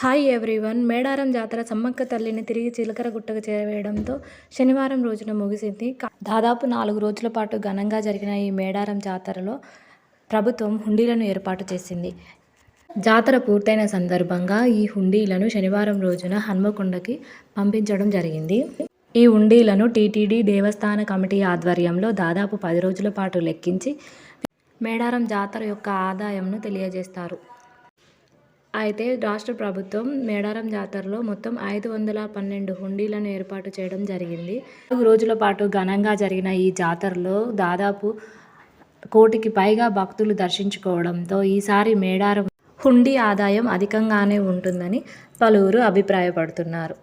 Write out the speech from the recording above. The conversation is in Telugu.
Hi everyone. మేడారం జాతర సమ్మక్క తల్లిని తిరిగి చిలకర గుట్టకు చేరవేయడంతో శనివారం రోజున ముగిసింది. దాదాపు నాలుగు రోజుల పాటు ఘనంగా జరిగిన ఈ మేడారం జాతరలో ప్రభుత్వం హుండీలను ఏర్పాటు చేసింది. జాతర పూర్తయిన సందర్భంగా ఈ హుండీలను శనివారం రోజున హన్మకొండకి పంపించడం జరిగింది. ఈ హుండీలను టీటీడీ దేవస్థాన కమిటీ ఆధ్వర్యంలో దాదాపు పది రోజుల పాటు లెక్కించి మేడారం జాతర యొక్క ఆదాయంను తెలియజేస్తారు. అయితే రాష్ట్ర ప్రభుత్వం మేడారం జాతరలో మొత్తం ఐదు వందల పన్నెండు హుండీలను ఏర్పాటు చేయడం జరిగింది. నాలుగు రోజుల పాటు ఘనంగా జరిగిన ఈ జాతరలో దాదాపు కోటికి పైగా భక్తులు దర్శించుకోవడంతో ఈసారి మేడారం హుండీ ఆదాయం అధికంగానే ఉంటుందని పలువురు అభిప్రాయపడుతున్నారు.